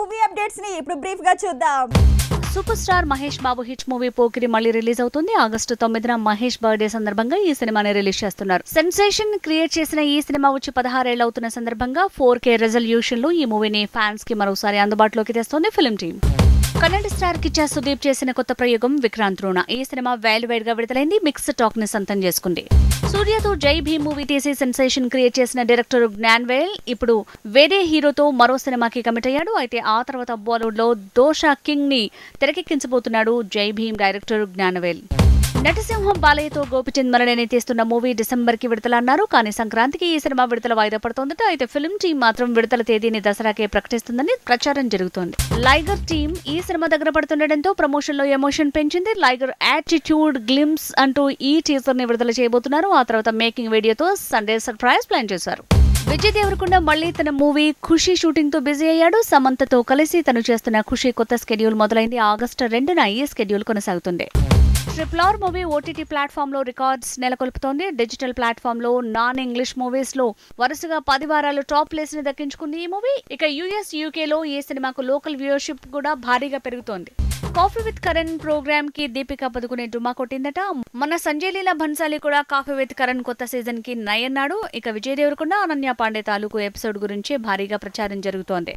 Movie అప్డేట్స్ని ఇప్పుడు బ్రీఫ్గా చూద్దాం. Super star Mahesh Babu hit movie Pokiri మళ్ళీ రిలీజ్ అవుతుంది. ఆగస్టు తొమ్మిదిన మహేష్ బర్త్డే సందర్భంగా ఈ సినిమాని రిలీజ్ చేస్తున్నారు. సెన్సేషన్ క్రియేట్ చేసిన ఈ సినిమా వచ్చి పదహారేళ్ళు అవుతున్న సందర్భంగా ఫోర్ కే రెజల్యూషన్లో ఈ మూవీని ఫ్యాన్స్కి మరోసారి అందుబాటులోకి తెస్తోంది film team Kannada star Kichcha Sudeep చేసిన కొత్త ప్రయోగం విక్రాంత్ రోణ ఈ సినిమా వేలు వేడిగా విడుదలైంది. మిక్స్ టాక్ని సొంతం చేసుకుంది. సూర్యతో జై భీమ్ మూవీ తీసి సెన్సేషన్ క్రియేట్ చేసిన డైరెక్టర్ జ్ఞాన్వేల్ ఇప్పుడు వేరే హీరోతో మరో సినిమాకి కమిట్ అయ్యాడు. అయితే ఆ తర్వాత బాలీవుడ్లో దోషా కింగ్ని తెరకెక్కించబోతున్నాడు జై భీమ్ డైరెక్టర్ జ్ఞానవేల్. నటసింహం బాలయ్యతో గోపిచంద్ మరణని తీస్తున్న మూవీ డిసెంబర్కి విడుదల అన్నారు. కానీ సంక్రాంతికి ఈ సినిమా విడుదల వాయిదా పడుతోందట. అయితే ఫిల్మ్ టీం మాత్రం విడుదల తేదీని దసరాకే ప్రకటిస్తుందని ప్రచారం జరుగుతోంది. లైగర్ టీం ఈ సినిమా దగ్గర పడుతుండటంతో ప్రమోషన్లో ఎమోషన్ పెంచింది. లైగర్ యాటిట్యూడ్ గ్లిమ్స్ అంటూ ఈ టీజర్ని విడుదల చేయబోతున్నారు. ఆ తర్వాత మేకింగ్ వీడియోతో సండే సర్ప్రైజ్ ప్లాన్ చేశారు. విజయ్ దేవరకొండ మళ్ళీ తన మూవీ ఖుషీ షూటింగ్తో బిజీ అయ్యాడు. సమంతతో కలిసి తను చేస్తున్న ఖుషీ కొత్త స్కెడ్యూల్ మొదలైంది. ఆగస్టు రెండున ఈ స్కెడ్యూల్ కొనసాగుతుంది. ట్రిపుల్ ఆర్ మూవీ ఓటీటీ ప్లాట్ఫామ్లో రికార్డ్స్ నెలకొల్పుతోంది. డిజిటల్ ప్లాట్ఫామ్లో నాన్ ఇంగ్లీష్ మూవీస్లో వరుసగా పది వారాలు టాప్ ప్లేస్ని దక్కించుకుంది ఈ మూవీ. ఇక యుఎస్ యూకే లో ఈ సినిమాకు లోకల్ వ్యూయర్షిప్ కూడా భారీగా పెరుగుతోంది. కాఫీ విత్ కరణ్ ప్రోగ్రామ్కి దీపికా పదుకునే డుమా కొట్టిందట. మన సంజయ్ లీలా భన్సాలి కూడా కాఫీ విత్ కరణ్ కొత్త సీజన్కి నయన్నాడు. ఇక విజయ్ దేవరకొండ అనన్య పాండే తాలూకు ఎపిసోడ్ గురించి భారీగా ప్రచారం జరుగుతోంది.